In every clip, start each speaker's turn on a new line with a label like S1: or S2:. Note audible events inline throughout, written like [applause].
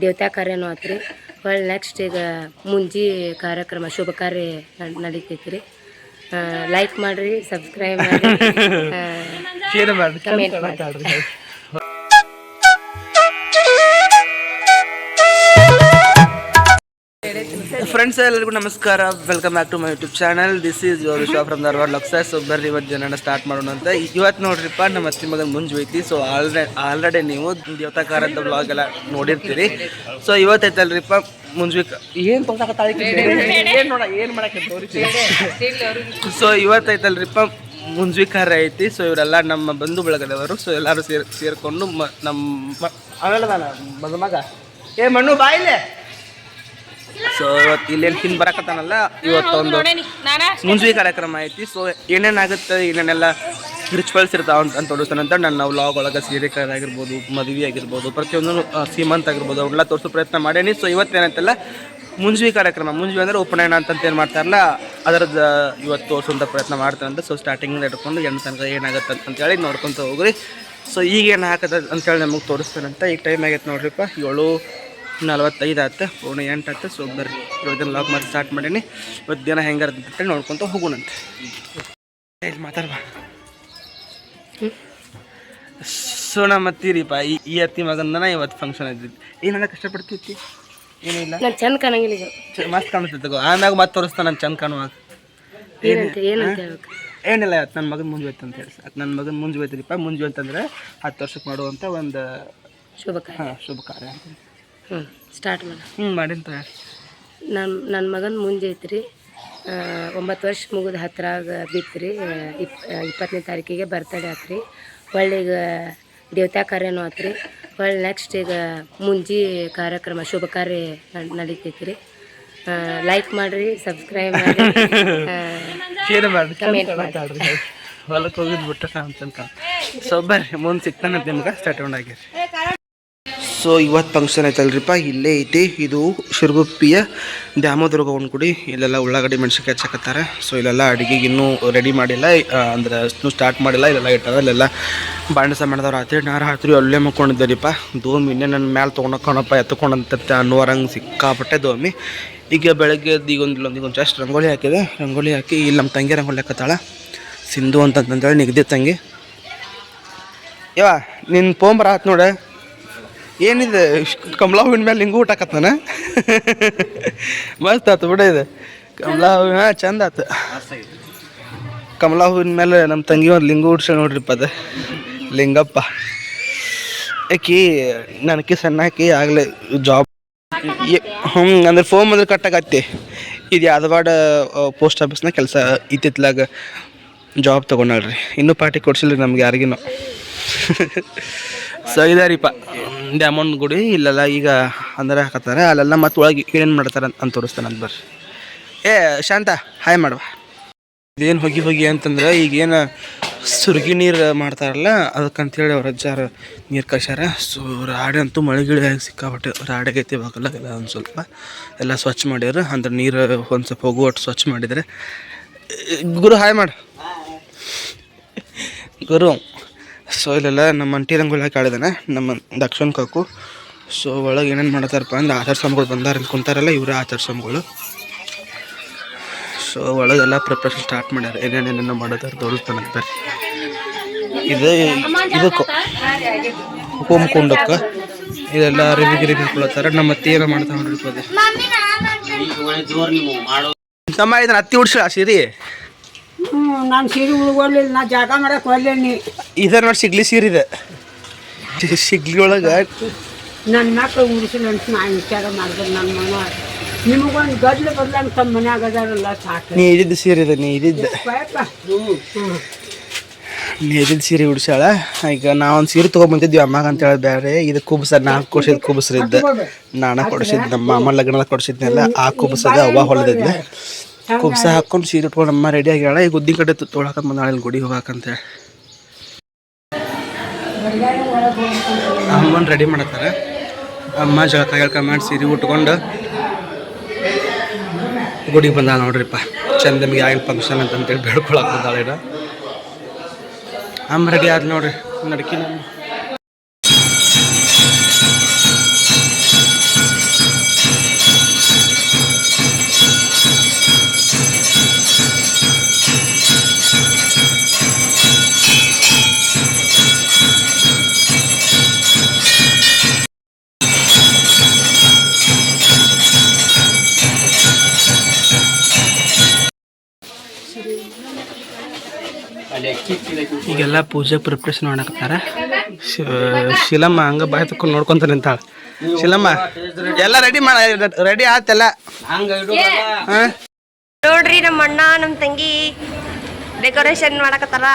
S1: ದೇವತಾ ಕಾರ್ಯನೂ ಆತ್ರಿ ಹೊಳ್ಳಿ ನೆಕ್ಸ್ಟ್ ಈಗ ಮುಂಜಿ ಕಾರ್ಯಕ್ರಮ ಶುಭ ಕಾರ್ಯ ನಡ್- ನಡೀತೈತಿ ರೀ. ಲೈಕ್ ಮಾಡಿರಿ ಸಬ್ಸ್ಕ್ರೈಬ್
S2: ಮಾಡಿರಿ.
S1: ಕಮೆಂಟ್ ಮಾಡಿ
S2: ಫ್ರೆಂಡ್ಸ್ ಎಲ್ಲರಿಗೂ ನಮಸ್ಕಾರ. Welcome back to my YouTube channel this is your Vishwa from Dharwad ಲಕ್ಸ so ಬರ್ರಿ ಇವತ್ತು ಜನನ ಸ್ಟಾರ್ಟ್ ಮಾಡೋಣ ಅಂತ. ಇವತ್ತು ನೋಡ್ರಿಪ್ಪ ನಮ್ಮ ಅತ್ತಿ ಮಗನ ಮುಂಜು ಐತಿ ಸೊ ಆಲ್ರೆ ಆಲ್ರೆಡಿ ನೀವು ದೇವತಾಕಾರ ಅಂತ ಬ್ಲಾಗ್ ಎಲ್ಲ ನೋಡಿರ್ತೀರಿ. ಸೊ ಇವತ್ತೈತಲ್ರಿಪ್ಪ ಐತಲ್ರಿಪ್ಪ ಏನು ಏನು ನೋಡ ಏನು ಮಾಡಕ್ಕೆ ಸೊ ಇವತ್ತೈತಲ್ರಿಪ್ಪ ಮುಂಜುವಿಕಾರ ಐತಿ. ಸೊ ಇವರೆಲ್ಲ ನಮ್ಮ ಬಂಧು ಬಳಗದವರು. ಸೊ ಎಲ್ಲರೂ ಸೇರ್ ಸೇರ್ಕೊಂಡು ನಮ್ಮ ಮಗ ಏ ಮಣ್ಣು ಬಾಯಿಲೆ ಸೊ ಇವತ್ತು ಇಲ್ಲೇನು ಹಿಂದೆ ಬರಕತ್ತಾನಲ್ಲ? ಇವತ್ತೊಂದು ಮುಂಜಿ ಕಾರ್ಯಕ್ರಮ ಐತಿ. ಸೊ ಏನೇನಾಗುತ್ತೆ ಏನೇನೆಲ್ಲ ರಿಚುವಲ್ಸ್ ಇರ್ತಾವ ಅಂತ ಅಂತ ನಾನು ನಾವು ಲಾಗ್ ಒಳಗೆ ಸೀರೆ ಆಗಿರ್ಬೋದು ಮದುವೆ ಆಗಿರ್ಬೋದು ಪ್ರತಿಯೊಂದು ಸೀಮಂತ ಆಗಿರ್ಬೋದು ಅವನ್ನೆಲ್ಲ ತೋರಿಸೋ ಪ್ರಯತ್ನ ಮಾಡೇನಿ. ಸೊ ಇವತ್ತೇನಂತೆಲ್ಲ ಮುಂಜಿ ಕಾರ್ಯಕ್ರಮ. ಮುಂಜಿ ಅಂದರೆ ಉಪನಯನ ಅಂತಂತ ಏನು ಮಾಡ್ತಾರಲ್ಲ ಅದರದ್ದು ಇವತ್ತು ತೋರಿಸುವಂಥ ಪ್ರಯತ್ನ ಮಾಡ್ತಾರಂತ ಸೊ ಸ್ಟಾರ್ಟಿಂಗಿಂದ ಹಿಡ್ಕೊಂಡು ಎಂಟು ತನಕ ಏನಾಗುತ್ತೆ ಅಂತೇಳಿ ನೋಡ್ಕೊತ ಹೋಗ್ರಿ. ಸೊ ಈಗ ಏನು ಹಾಕದ ಅಂತೇಳಿ ನಮಗೆ ತೋರಿಸ್ತಾನಂತ ಈಗ ಟೈಮ್ ಆಗೈತೆ ನೋಡ್ರಿಪ್ಪ. ಏಳು ನಲ್ವತ್ತೈದು ಆಯ್ತು ಪೂರ್ಣ ಎಂಟು ಆಯ್ತು. ಸೊ ಬರ್ರಿ. ಇವತ್ತಿನ ಲಾಕ್ ಮಾಡಿ ಸ್ಟಾರ್ಟ್ ಮಾಡೀನಿ. ಇವತ್ತು ದಿನ ಹೆಂಗಾರ ಬಿಟ್ಟು ನೋಡ್ಕೊತ ಹೋಗೋಣಂತೆ ಇಲ್ಲಿ ಮಾತಾಡ್ಬಾ. ಸೊ ನಮ್ಮ ಅತ್ತೀರಿಪ್ಪ ಈ ಈ ಅತ್ತಿ ಮಗಂದನ ಇವತ್ತು ಫಂಕ್ಷನ್ ಇದ್ದಿದ್ದು. ಏನೆಲ್ಲ ಕಷ್ಟಪಡ್ತೈತಿ ಏನಿಲ್ಲ?
S1: ನಾನು ಚಂದ ಕಾಣಂಗಿಲ್ಲ
S2: ಮಸ್ತ್ ಕಾಣಿಸ್ತೈತೆ ತಗೋ. ಆಮ್ಯಾಗ ಮತ್ತೆ ತೋರಿಸ್ತಾನೆ ನಾನು ಚಂದ ಕಾಣುವಾಗ ಏನಿಲ್ಲ ಇವತ್ತು ನನ್ನ ಮಗನ ಮುಂಜು ಅಂತ ಹೇಳಿ ಅದು ನನ್ನ ಮಗನ ಮುಂಜು ಹೋಯ್ತಿರಿಪ್ಪ. ಮುಂಜು ಅಂತಂದ್ರೆ ಹತ್ತು ವರ್ಷಕ್ಕೆ ಮಾಡುವಂಥ ಒಂದು
S1: ಶುಭ ಕಾರ್ಯ.
S2: ಹಾಂ ಶುಭ ಕಾರ್ಯ ಅಂತ
S1: ಹ್ಞೂ ಸ್ಟಾರ್ಟ್ ಮಾಡಿ.
S2: ಹ್ಞೂ ಮಾಡಿಂತ
S1: ನನ್ನ ನನ್ನ ಮಗನ ಮುಂದೆ ಐತ್ರಿ ರೀ ಒಂಬತ್ತು ವರ್ಷ ಮುಗಿದ ಹತ್ರಾಗ ರೀ ಇಪ್ ಇಪ್ಪತ್ತನೇ ತಾರೀಕಿಗೆ ಬರ್ತಡೇ ರೀ ಹೊಳ್ಳಿ ಈಗ ದೇವತಾ ಕಾರ್ಯನೂ ಆತ್ರಿ. ಹೊಳ್ಳಿ ನೆಕ್ಸ್ಟ್ ಈಗ ಮುಂಜಿ ಕಾರ್ಯಕ್ರಮ ಶುಭ ಕಾರ್ಯ ನಡ್- ನಡೀತೈತಿ ರೀ ಲೈಕ್ ಮಾಡಿರಿ ಸಬ್ಸ್ಕ್ರೈಬ್ ಮಾಡಿ.
S2: ಮಾತಾಡ್ರಿ ಹೊಲಕ್ಕೆ ಹೋಗಿದ್ದು ಬಿಟ್ಟು ಅಂತ ಸೊ ಬರ್ರಿ ಮುಂದೆ ಸಿಗ್ತಾನಂತ ನಿಮ್ಗೆ ಸ್ಟಾರ್ಟ್ ಆಗಿರಿ ಸೊ ಇವತ್ತು ಫಂಕ್ಷನ್ ಐತಲ್ರಿಪ್ಪ ಇಲ್ಲೇ ಐತಿ. ಇದು ಶಿರಗುಪ್ಪಿಯ ದ್ಯಾಮದುರ್ಗ ಕುಡಿ. ಇಲ್ಲೆಲ್ಲ ಉಳ್ಳಾಗಡ್ಡಿ ಮೆಣಸಿನ್ಕಾಯಿ ಹಚ್ಚಕತ್ತಾರೆ. ಸೊ, ಇಲ್ಲೆಲ್ಲ ಅಡುಗೆಗೆ ಇನ್ನೂ ರೆಡಿ ಮಾಡಿಲ್ಲ. ಅಂದ್ರೆ ಇನ್ನೂ ಸ್ಟಾರ್ಟ್ ಮಾಡಿಲ್ಲ. ಇಲ್ಲೆಲ್ಲ ಇಟ್ಟಾರ ಇಲ್ಲೆಲ್ಲ ಬಾಣಸ ಮಾಡಿದವ್ರು ರಾತ್ರಿ ನಾರು ರಾತ್ರಿ ಅಲ್ಲೇ ಮಕ್ಕೊಂಡಿದ್ದಾರಿಪ್ಪ ದೋಮಿ ಇನ್ನೇ ನನ್ನ ಮ್ಯಾಲೆ ತೊಗೊಂಡೋಕಣಪ್ಪ ಎತ್ಕೊಂಡಂತ ಅನ್ನುವರಂಗೆ ಸಿಕ್ಕಾಪಟ್ಟೆ ದೋಮಿ. ಈಗ ಬೆಳಗ್ಗೆ ಎದ್ದು ಈಗ ಒಂದು ಇಲ್ಲೊಂದು ಈಗ ಒಂದು ಜಸ್ಟ್ ರಂಗೋಲಿ ಹಾಕಿದೆ. ರಂಗೋಲಿ ಹಾಕಿ, ಇಲ್ಲಿ ನಮ್ಮ ತಂಗಿ ರಂಗೋಲಿ ಹಾಕತ್ತಾಳ. ಸಿಂಧು ಅಂತಂತಂದೇಳಿ ನಿಗದಿ ತಂಗಿ. ಯವಾ ನಿನ್ನ ಪೋಂಬರ ಆತು ನೋಡ. ಏನಿದೆ? ಕಮಲಾ ಹೂವಿನ ಮೇಲೆ ಲಿಂಗು ಊಟ ಹಾಕತ್ತಾನ? ಮಸ್ತ್ ಆತು ಬಿಡ ಇದು. ಕಮಲಾ ಹೂವಿನ ಹಾಂ ಚಂದ ಆತು. ಕಮಲಾ ಹೂವಿನ ಮೇಲೆ ನಮ್ಮ ತಂಗಿ ಒಂದು ಲಿಂಗು ಉಡ್ಸ ನೋಡ್ರಿಪ್ಪ ಅದು. ಲಿಂಗಪ್ಪ. ಯಾಕಿ ನನಗೆ ಸಣ್ಣ ಹಾಕಿ ಆಗಲೇ ಜಾಬ್ ಹ್ಞೂ ಅಂದ್ರೆ ಫೋನ್ ಅಂದ್ರೆ ಕಟ್ಟಾಗತ್ತೆ ಇದು ಯಾದವಾಡ ಪೋಸ್ಟ್ ಆಫೀಸ್ನ ಕೆಲಸ ಇತ್ತಿತ್ಲಾಗ ಜಾಬ್ ತಗೊಂಡ್ರಿ ಇನ್ನೂ ಪಾರ್ಟಿ ಕೊಡ್ಸಿಲ್ಲ ನಮ್ಗೆ ಯಾರಿಗಿನ್ನೂ [laughs] ಸೊ ಇದಾರಿಪ್ಪ ದ್ಯಾಮನ್ ಗುಡಿ, ಇಲ್ಲೆಲ್ಲ ಈಗ ಅಂದ್ರೆ ಹಾಕತ್ತಾರೆ. ಅಲ್ಲೆಲ್ಲ ಮತ್ತೆ ಒಳಗೆ ಏನೇನು ಮಾಡ್ತಾರೆ ಅಂತ ತೋರಿಸ್ತಾನೆ ಅಂತ ಬರ್ರಿ. ಏ, ಶಾಂತ, ಹಾಯ್ ಮಾಡುವ. ಇದೇನು ಹೋಗಿ ಹೋಗಿ ಅಂತಂದ್ರೆ ಈಗೇನು ಸುರುಗಿ ನೀರು ಮಾಡ್ತಾರಲ್ಲ ಅದಕ್ಕಂತೇಳಿ ಅವ್ರ ಅಜ್ಜಾರ ನೀರು ಕಳ್ಸ್ಯಾರ. ಸೊ, ರಾಡೆ ಅಂತೂ ಮಳೆ ಗಿಳಿ ಸಿಕ್ಕಾಬಿಟ್ಟು ರಾಡಾಗೈತಿ ಇವಾಗೆಲ್ಲ ಎಲ್ಲ ಒಂದು ಸ್ವಲ್ಪ. ಎಲ್ಲ ಸ್ವಚ್ಛ ಮಾಡ್ಯಾರ. ಅಂದ್ರೆ ನೀರು ಒಂದು ಸ್ವಲ್ಪ ಹೋಗು ಒಟ್ಟು ಸ್ವಚ್ಛ ಮಾಡಿದರೆ. ಗುರು, ಹಾಯ್ ಮಾಡು. ಗುರು ಸೊ ಇಲ್ಲೆಲ್ಲ ನಮ್ಮ ಅಂಟಿ ರಂಗೋಲಿ ಹಾಕಿ ಆಡಿದಾನೆ, ನಮ್ಮ ದಕ್ಷಿಣ ಕಾಕು. ಸೊ ಒಳಗೆ ಏನೇನು ಮಾಡ್ತಾರಪ್ಪ ಅಂದ್ರೆ ಆಚಾರ ಸ್ವಾಮಿಗಳು ಬಂದಾರ ಅಂತ ಕುಂತಾರಲ್ಲ, ಇವರೇ ಆಚಾರ ಸ್ವಾಮಿಗಳು. ಸೊ ಒಳಗೆಲ್ಲ ಪ್ರಿಪ್ರೇಷನ್ ಸ್ಟಾರ್ಟ್ ಮಾಡ್ಯಾರ. ಏನೇನೇನೇನೋ ಮಾಡೋದಾರ ತೋರಿಸ್ತಾನಂತ ಇದು ಇದು ಹೋಮ್ ಇದೆಲ್ಲ ರಿವಿ ಗಿರಿ ಬಿಡ್ಕೊಳತ್ತಾರ ನಮ್ಮ ಅತ್ತಿ ಏನೋ ಮಾಡ್ತಾ ನೋಡ್ರಿ ತಮ್ಮ ಇದನ್ನ ಅತ್ತಿ ಉಡ್ಸ ಸೀರಿ?
S3: ನಾನು ಸೀರೆ ಉಳ್ಕೊಳ್ಳಿಲ್ಲ, ನಾ ಜಾಗ ಮಾಡಕ್ಕೆ
S2: ಇದ ನೋಡಿ ಸಿಗ್ಲಿ ಸೀರೆ ಇದೆ ಸಿಗ್ಲಿ ಒಳಗೆ
S3: ನನ್ನ ಮಕ್ಳು ಉಳಿಸಿಲ್ಲ ಅಂತ ನಾ ವಿಚಾರ ಮಾಡಿದ್ರೆ ನನ್ನ ಮನ ನಿಮಗೊಂದು ಗದ್ಲು ಬದ್ಲಂಗೆ ತಮ್ಮ ಮನ್ಯಾಗ ಅದಾರಲ್ಲ ಸಾಕು.
S2: ನೀ ಇದ್ದಿದ್ದು ಸೀರೆ ಇದೆ ನೀ ಇದ್ದಿದ್ದು
S3: ಹ್ಞೂ
S2: ನೀ ಇದ್ದಿದ್ದು ಸೀರೆ ಉಡ್ಸ್ಯಾಳ. ಈಗ ನಾವೊಂದು ಸೀರೆ ತೊಗೊಂಬಂದಿದ್ವಿ ಅಮ್ಮಗ ಅಂತ ಹೇಳಿ ಬೇರೆ ಇದು ಕುಬ್ಸ ನಾ ಕೊಡ್ಸಿದ್ ಕುಬ್ಸ್ರ ಇದ್ದ ನಾನ ಕೊಡ್ಸಿದ್ ನಮ್ಮ ಅಮ್ಮ ಲಗ್ನ ಕೊಡ್ಸಿದ್ನೆಲ್ಲ ಆ ಕುಬ್ಸದ ಅವ್ವ ಹೊಲದಿದ್ದೆ ಕುಬ್ಸ ಹಾಕೊಂಡು ಸೀರೆ ಉಟ್ಕೊಂಡು ಅಮ್ಮ ರೆಡಿ ಆಗ್ಯಾಳ ಈಗ ಉದ್ದಿನ ಕಡೆ ತೊಳಕ ಬಂದಾಳ ಗುಡಿ ಹೋಗಾಕಂತೇಳಿ ಅಮ್ಮನ ರೆಡಿ ಮಾಡತ್ತಾರೆ ಅಮ್ಮ ಜಳಕ ಗಿಳಕ ಮಾಡಿ ಸೀರೆ ಉಟ್ಕೊಂಡು ಗುಡಿಗೆ ಬಂದ ನೋಡ್ರಿಪ್ಪ. ಚಂದ ನಮಗೆ ಆಗಿನ ಫಂಕ್ಷನ್ ಅಂತಂತೇಳಿ ಬೇಡ್ಕೊಳಕ್ ಬಂದಾಳ ಅಮ್ಮ ರೆಡಿ ಆದ್ ನೋಡ್ರಿ? ನಡ್ಕಿ ನಮ್ಮ ಎಲ್ಲ ಪೂಜೆ ಪ್ರಿಪ್ರೇಷನ್ ಮಾಡಕತ್ತಾರ. ಶಿಲಮ್ಮ ಹಂಗ ಬಾಯ್ ತಕೊಂಡು ನೋಡ್ಕೊಂತ ನಿಂತಾಳ ಶಿಲಮ್ಮ ಎಲ್ಲ ರೆಡಿ ಮಾಡ ರೆಡಿ ಆತೆಲ್ಲ
S4: ನೋಡ್ರಿ ನಮ್ಮ ಅಣ್ಣ ನಮ್ಮ ತಂಗಿ ಡೆಕೋರೇಷನ್ ಮಾಡಕತ್ತಾರ.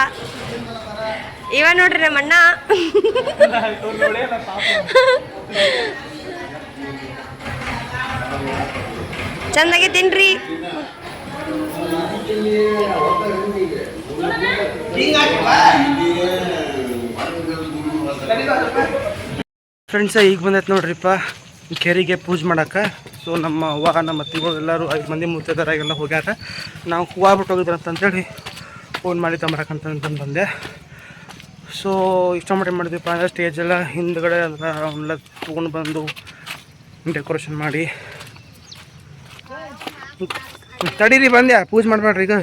S4: ಇವ ನೋಡ್ರಿ ನಮ್ಮ ಅಣ್ಣ. ಚಂದಾಗೈತೇನ್ರಿ
S2: ಫ್ರೆಂಡ್ಸ ಈಗ ಬಂದೈತೆ ನೋಡ್ರಿಪ್ಪ. ಕೆರೆಗೆ ಪೂಜೆ ಮಾಡಕ್ಕೆ ಸೊ ನಮ್ಮ ಅವ್ವ ನಮ್ಮ ಅತ್ತಿಗಳು ಎಲ್ಲರೂ ಐದು ಮಂದಿ ಮುತ್ತೈದರಾಗೆಲ್ಲ ಹೋಗ್ಯಾರ. ನಾವು ಹೂವು ಬಿಟ್ಟು ಹೋಗಿದ್ರ ಅಂತಂತೇಳಿ ಫೋನ್ ಮಾಡಿ ತಂಬರಕಂತಂದು ಬಂದೆ. ಸೊ ಇಷ್ಟ ಮಾಡಿ ಮಾಡಿದ್ವಿಪ್ಪ ಅಂದರೆ ಸ್ಟೇಜ್ ಎಲ್ಲ ಹಿಂದ್ಗಡೆ ಎಲ್ಲ ಅವನ್ನೆಲ್ಲ ತೊಗೊಂಡು ಬಂದು ಡೆಕೋರೇಷನ್ ಮಾಡಿ. ತಡೀರಿ, ಬಂದ್ಯಾ? ಪೂಜೆ ಮಾಡಬೇಡ್ರಿ ಈಗ.